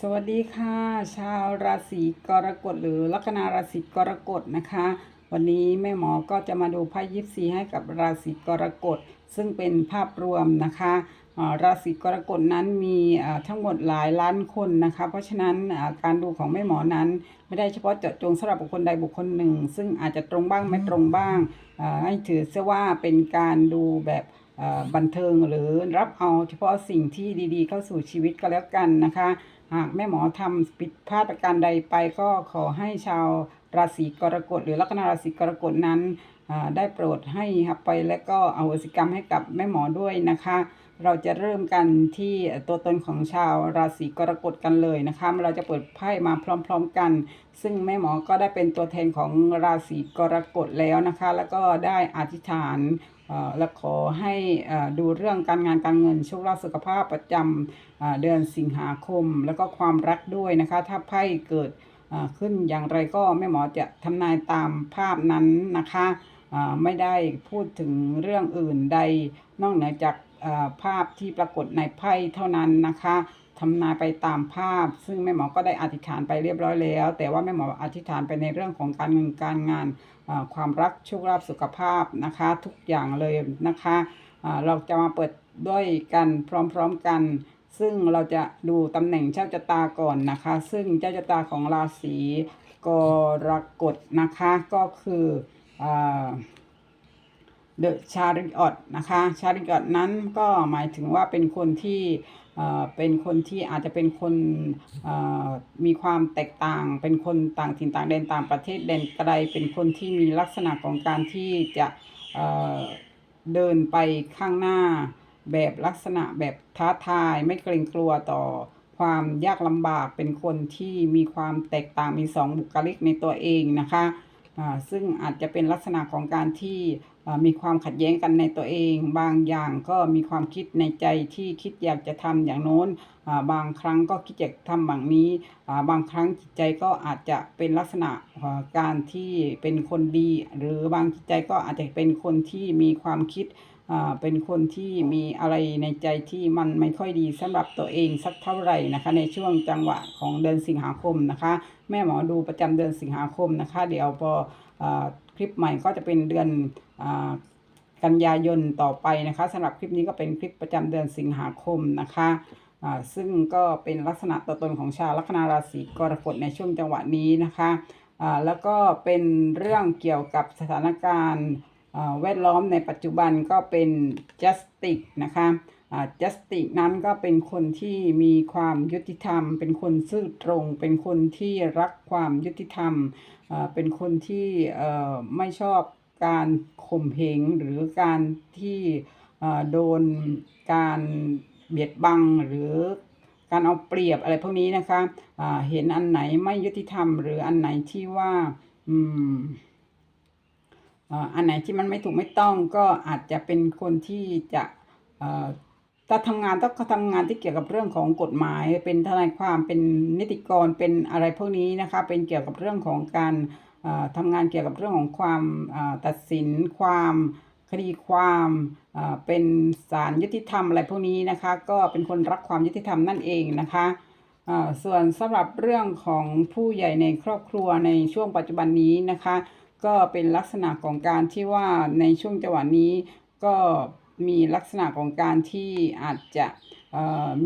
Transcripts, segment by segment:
สวัสดีค่ะ ชาวราศีกรกฎหรือลัคนาราศีกรกฎนะคะ วันนี้แม่หมอก็จะมาดูไพ่ยิปซีให้กับราศีกรกฎซึ่งเป็นภาพรวมนะคะราศีกรกฎนั้นมีทั้งหมดหลายล้านคนนะคะ เพราะฉะนั้นการดูของแม่หมอนั้น ไม่ได้เฉพาะเจาะจงสำหรับบุคคลใดบุคคลหนึ่ง ซึ่งอาจจะตรงบ้างไม่ตรงบ้างให้ถือเสียว่าเป็นการดูแบบบันเทิงหรือรับเอาเฉพาะสิ่งที่ดีๆ เข้าสู่ชีวิตก็แล้วกันนะคะ หากแม่หมอทำผิดพลาดประการใดไปก็ขอให้ชาวราศีกรกฎหรือลัคนาราศีกรกฎนั้นได้โปรดให้หับไปและก็อโหสิกรรมให้กับแม่หมอด้วยนะคะ เราจะเริ่มกันที่ตัวตนของชาวราศีกรกฎกันเลยนะคะ เราจะเปิดไพ่มาพร้อม ๆกัน ซึ่งแม่หมอก็ได้เป็นตัวแทนของราศีกรกฎแล้วนะคะ แล้วก็ได้อธิษฐาน และขอให้ดูเรื่องการงานการเงินโชคลาภสุขภาพประจำเดือนสิงหาคม แล้วก็ความรักด้วยนะคะ ถ้าไพ่เกิดขึ้นอย่างไรก็แม่หมอจะทำนายตามภาพนั้นนะคะไม่ได้พูดถึงเรื่องอื่นใด นอกเหนือจากภาพที่ปรากฏในไพ่เท่านั้นนะคะทำนายไปตามภาพ ซึ่งแม่หมอก็ได้อธิษฐานไปเรียบร้อยแล้ว แต่ว่าแม่หมออธิษฐานไปในเรื่องของการเงินการงาน ความรักโชคลาภสุขภาพนะคะ ทุกอย่างเลยนะคะเราจะมาเปิดด้วยกันพร้อมๆกัน ซึ่งเราจะดูตำแหน่งเจ้าชะตาก่อนนะคะ ซึ่งเจ้าชะตาของราศีกรกฎนะคะก็คือเดอะชาริออตนะคะชาริออตนั้นก็หมายถึงว่าเป็นคนที่ เป็นคนที่อาจจะเป็นคนมีความแตกต่าง เป็นคนต่างถิ่นต่างแดนต่างประเทศแดนไกล เป็นคนที่มีลักษณะของการที่จะเเดินไปข้างหน้า แบบลักษณะแบบท้าทายไม่เกรงกลัวต่อความยากลำบากเป็นคนที่มีความแตกต่างมีสองบุคลิกในตัวเองนะคะซึ่งอาจจะเป็นลักษณะของการที่ มีความขัดแย้งกันในตัวเอง บางอย่างก็มีความคิดในใจที่คิดอยากจะทำอย่างโน้นบางครั้งก็คิดอยากทำแบบนี้บางครั้งจิตใจก็อาจจะเป็นลักษณะการที่เป็นคนดี หรือบางจิตใจก็อาจจะเป็นคนที่มีความคิดเป็นคนที่มีอะไรในใจที่มันไม่ค่อยดีสำหรับตัวเองสักเท่าไหร่นะคะ ในช่วงจังหวะของเดือนสิงหาคมนะคะ แม่หมอดูประจำเดือนสิงหาคมนะคะ เดี๋ยวพอ คลิปใหม่ก็จะเป็นเดือนอกันยายนต่อไปนะคะสำหรับคลิปนี้ก็เป็นคลิปประจำเดือนสิงหาคมนะคะซึ่งก็เป็นลักษณะตัวตนของชาวลัคนาราศีกรกฎในช่วงจังหวะนี้นะคะแล้วก็เป็นเรื่องเกี่ยวกับสถานการณ์แวดล้อมในปัจจุบันก็เป็น justice นะคะอ่า justice นั้นก็เป็นคนที่มีความยุติธรรม เป็นคนซื่อตรง เป็นคนที่รักความยุติธรรม เป็นคนที่อ่อไม่ชอบการข่มเหงหรือการที่อ่าโดนการเบียดบังหรือการเอาเปรียบอะไรพวกนี้นะคะอ่าเห็นอันไหนไม่ยุติธรรม หรืออันไหนที่ว่าอืมเอ่ออันไหนที่มันไม่ถูกไม่ต้องก็อาจจะเป็นคนที่จะอ่อ ถ้าทำงานต้องทำงานที่เกี่ยวกับเรื่องของกฎหมาย เป็นทนายความเป็นนิติกรเป็นอะไรพวกนี้นะคะ เป็นเกี่ยวกับเรื่องของการทำงานเกี่ยวกับเรื่องของความตัดสินความคดีความเป็นศาลยุติธรรมอะไรพวกนี้นะคะ ก็เป็นคนรักความยุติธรรมนั่นเองนะคะส่วนสำหรับเรื่องของผู้ใหญ่ในครอบครัวในช่วงปัจจุบันนี้นะคะ ก็เป็นลักษณะของการที่ว่าในช่วงจังหวะนี้ก็ มีลักษณะของการที่อาจจะ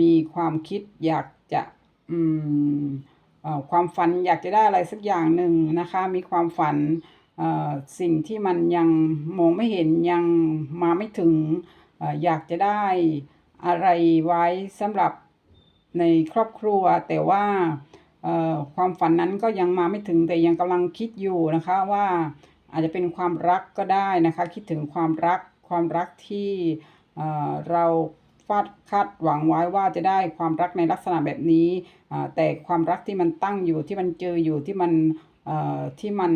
มีความคิดอยากจะความฝันอยากจะได้อะไรสักอย่างหนึ่งนะคะ มีความฝันสิ่งที่มันยังมองไม่เห็นยังมาไม่ถึงออยากจะได้อะไรไว้สำหรับในครอบครัว แต่ว่าความฝันนั้นก็ยังมาไม่ถึงแต่ยังกำลังคิดอยู่นะคะว่าอาจจะเป็นความรักก็ได้นะคะ คิดถึงความรัก ความรักที่เราฟาดคาดหวังไว้ว่าจะได้ความรักในลักษณะแบบนี้ แต่ความรักที่มันตั้งอยู่ที่มันเจออยู่ที่มันที่มัน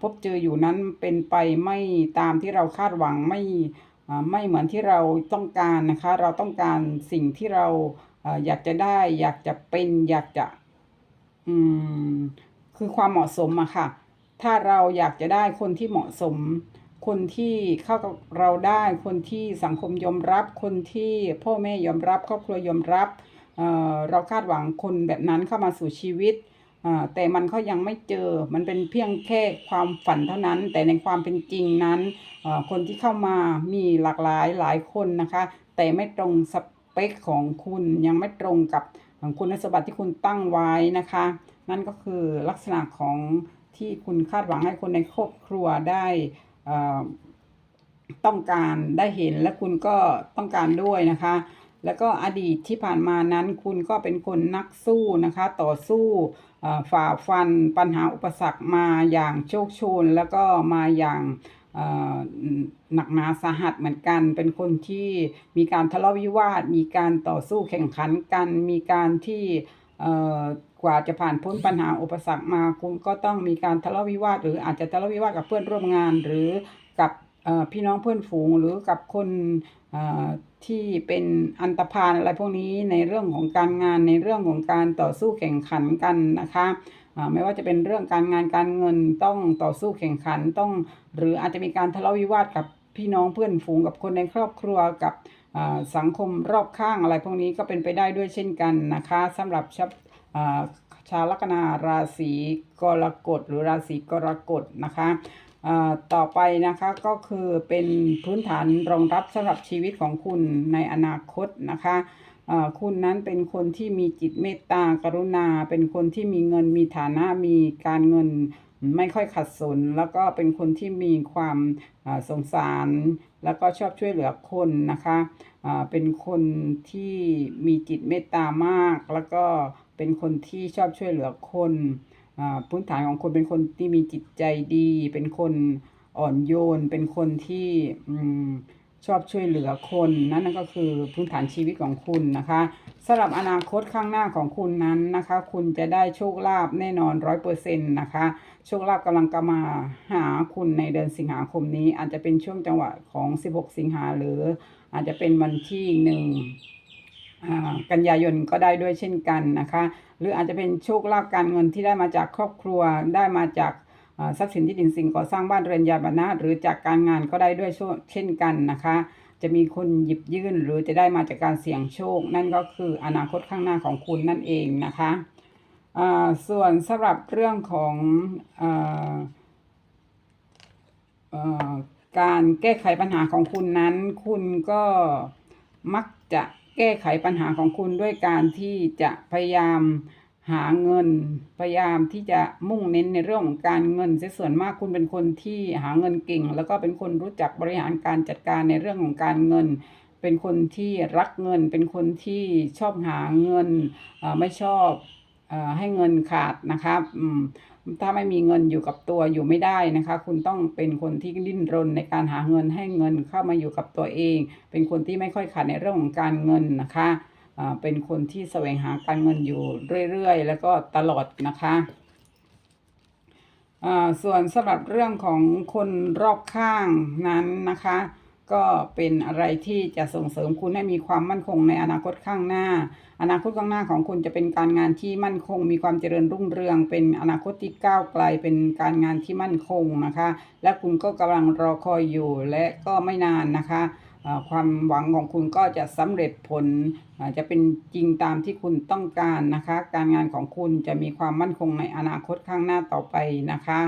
พบเจออยู่นั้นเป็นไปไม่ตามที่เราคาดหวังไม่ไม่เหมือนที่เราต้องการนะคะ เราต้องการสิ่งที่เราเอ่ออยากจะได้ อยากจะเป็นอยากจะอืมคือความเหมาะสมอะค่ะ ถ้าเราอยากจะได้คนที่เหมาะสม คนที่เข้ากับเราได้คนที่สังคมยอมรับ คนที่พ่อแม่ยอมรับครอบครัวยอมรับเอ่อเราคาดหวังคนแบบนั้นเข้ามาสู่ชีวิตอ่าแต่มันก็ยังไม่เจอมันเป็นเพียงแค่ความฝันเท่านั้น แต่ในความเป็นจริงนั้นเอ่อคนที่เข้ามามีหลากหลายหลายคนนะคะ แต่ไม่ตรงสเปคของคุณยังไม่ตรงกับคุณสมบัติที่คุณตั้งไว้นะคะ นั่นก็คือลักษณะของที่คุณคาดหวังให้คนในครอบครัวได้ ต้องการได้เห็นและคุณก็ต้องการด้วยนะคะ แล้วก็อดีตที่ผ่านมานั้นคุณก็เป็นคนนักสู้นะคะ ต่อสู้ฝ่าฟันปัญหาอุปสรรคมาอย่างโชคชน แล้วก็มาอย่างหนักหนาสาหัสเหมือนกัน เป็นคนที่มีการทะเลาะวิวาท มีการต่อสู้แข่งขันกัน มีการที่ กว่าจะผ่านพ้นปัญหาอุปสรรคมา คุณก็ต้องมีการทะเลาะวิวาท หรืออาจจะทะเลาะวิวาทกับเพื่อนร่วมงาน หรือกับพี่น้องเพื่อนฝูงหรือกับคนที่เป็นอันตรพาลอะไรพวกนี้ในเรื่องของการงานในเรื่องของการต่อสู้แข่งขันกันนะคะไม่ว่าจะเป็นเรื่องการงานการเงินต้องต่อสู้แข่งขันต้อง หรืออาจจะมีการทะเลาะวิวาทกับพี่น้องเพื่อนฝูงกับคนในครอบครัวกับสังคมรอบข้างอะไรพวกนี้ก็เป็นไปได้ด้วยเช่นกันนะคะสำหรับ ชับอ่าชาวลัคนาราศีกรกฎหรือราศีกรกฎนะคะอ่าต่อไปนะคะก็คือเป็นพื้นฐานรองรับสำหรับชีวิตของคุณในอนาคตนะคะอ่าคุณนั้นเป็นคนที่มีจิตเมตตากรุณา เป็นคนที่มีเงินมีฐานะมีการเงินไม่ค่อยขัดสน แล้วก็เป็นคนที่มีความสงสาร แล้วก็ชอบช่วยเหลือคนนะคะอ่าเป็นคนที่มีจิตเมตตามากแล้วก็ เป็นคนที่ชอบช่วยเหลือคนอ่าพื้นฐานของคนเป็นคนที่มีจิตใจดี เป็นคนอ่อนโยน เป็นคนที่อชอบช่วยเหลือคนนั่นก็คือพื้นฐานชีวิตของคุณนะคะสำหรับอนาคตข้างหน้าของคุณนั้นนะคะ คุณจะได้โชคลาภแน่นอนร้อยเปอร์เซ็นต์นะคะ โชคลาภกำลังกมาหาคุณในเดือนสิงหาคมนี้ อาจจะเป็นช่วงจังหวะของ 16 สิงหาหรืออาจจะเป็นวันที่หนึ่ง กันยายนก็ได้ด้วยเช่นกันนะคะ หรืออาจจะเป็นโชคลาภการเงินที่ได้มาจากครอบครัวได้มาจากทรัพย์สินที่ดินสิ่งก่อสร้างบ้านเรือนยานพานะหรือจากการงานก็ได้ด้วยเช่นกันนะคะ จะมีคนหยิบยื่นหรือจะได้มาจากการเสี่ยงโชค นั่นก็คืออนาคตข้างหน้าของคุณนั่นเองนะคะส่วนสำหรับเรื่องของออการแก้ไขปัญหาของคุณนั้น คุณก็มักจะ แก้ไขปัญหาของคุณด้วยการที่จะพยายามหาเงิน พยายามที่จะมุ่งเน้นในเรื่องของการเงินเสียส่วนมากคุณเป็นคนที่หาเงินเก่ง แล้วก็เป็นคนรู้จักบริหารการจัดการในเรื่องของการเงิน เป็นคนที่รักเงิน เป็นคนที่ชอบหาเงินไม่ชอบให้เงินขาดนะครับอืม ถ้าไม่มีเงินอยู่กับตัวอยู่ไม่ได้นะคะ คุณต้องเป็นคนที่ดิ้นรนในการหาเงินให้เงินเข้ามาอยู่กับตัวเอง เป็นคนที่ไม่ค่อยขาดในเรื่องของการเงินนะคะอ่าเป็นคนที่แสวงหาการเงินอยู่เรื่อยๆ แล้วก็ตลอดนะคะอ่าส่วนสำหรับเรื่องของคนรอบข้างนั้นนะคะ ก็เป็นอะไรที่จะส่งเสริมคุณให้มีความมั่นคงในอนาคตข้างหน้า อนาคตข้างหน้าของคุณจะเป็นการงานที่มั่นคง มีความเจริญรุ่งเรือง เป็นอนาคตที่ก้าวไกล เป็นการงานที่มั่นคงนะคะ และคุณก็กำลังรอคอยอยู่และก็ไม่นานนะคะ ความหวังของคุณก็จะสำเร็จผลจะเป็นจริงตามที่คุณต้องการนะคะ การงานของคุณจะมีความมั่นคงในอนาคตข้างหน้าต่อไปนะคะ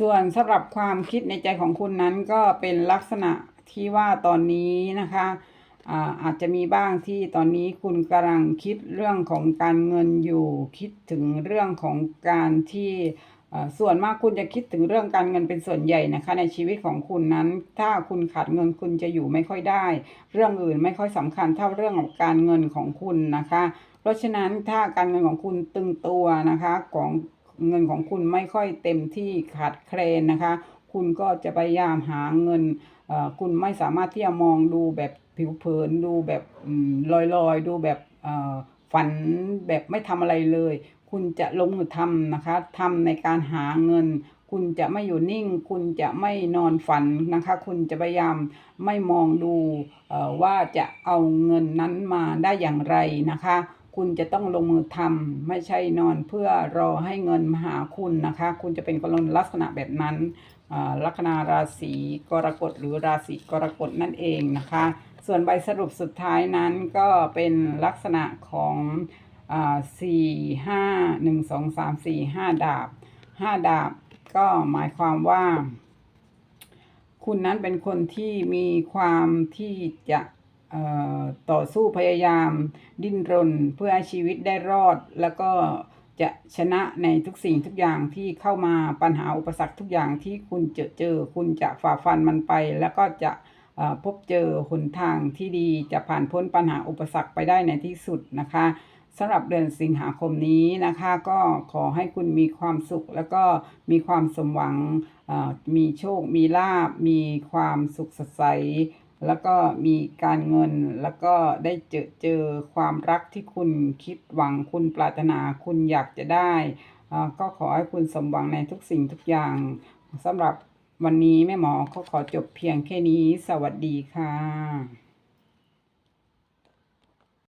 ส่วนสำหรับความคิดในใจของคุณนั้นก็เป็นลักษณะที่ว่าตอนนี้นะคะอาอาจจะมีบ้างที่ตอนนี้คุณกำลังคิดเรื่องของการเงินอยู่ คิดถึงเรื่องของการที่ส่วนมากคุณจะคิดถึงเรื่องการเงินเป็นส่วนใหญ่นะคะ ในชีวิตของคุณนั้น ถ้าคุณขาดเงินคุณจะอยู่ไม่ค่อยได้ เรื่องอื่นไม่ค่อยสำคัญเท่าเรื่องของการเงินของคุณนะคะ เพราะฉะนั้นถ้าการเงินของคุณตึงตัวนะคะของ เงินของคุณไม่ค่อยเต็มที่ขาดแคลนนะคะ คุณก็จะพยายามหาเงินคุณไม่สามารถที่จะมองดูแบบผิวเผินดูแบบอืมลอยๆ ดูแบบฝันแบบไม่ทำอะไรเลย คุณจะลงมือทำนะคะทำในการหาเงิน คุณจะไม่อยู่นิ่ง คุณจะไม่นอนฝันนะคะ คุณจะพยายามไม่มองดูว่าจะเอาเงินนั้นมาได้อย่างไรนะคะ คุณจะต้องลงมือทำไม่ใช่นอนเพื่อรอให้เงินมาหาคุณนะคะ คุณจะเป็นคนลักษณะแบบนั้นลัคนาราศีกรกฎหรือราศีกรกฎนั่นเองนะคะ ส่วนใบสรุปสุดท้ายนั้นก็เป็นลักษณะของสี่ห้าหนึ่งสองสามสี่ห้าดาบห้าดาบก็หมายความว่า คุณนั้นเป็นคนที่มีความที่จะ ต่อสู้พยายามดิ้นรนเพื่อให้ชีวิตได้รอด แล้วก็จะชนะในทุกสิ่งทุกอย่างที่เข้ามาปัญหาอุปสรรคทุกอย่างที่คุณเจอเจอ คุณจะฝ่าฟันมันไป แล้วก็จะพบเจอหนทางที่ดีจะผ่านพ้นปัญหาอุปสรรคไปได้ในที่สุดนะคะสำหรับเดือนสิงหาคมนี้นะคะ ก็ขอให้คุณมีความสุข แล้วก็มีความสมหวังมีโชค มีลาบมีความสุขสดใส แล้วก็มีการเงินแล้วก็ได้เจอเจอความรักที่คุณคิดหวังคุณปรารถนาคุณอยากจะได้ ก็ขอให้คุณสมหวังในทุกสิ่งทุกอย่างสำหรับวันนี้แม่หมอก็ขอจบเพียงแค่นี้ สวัสดีค่ะ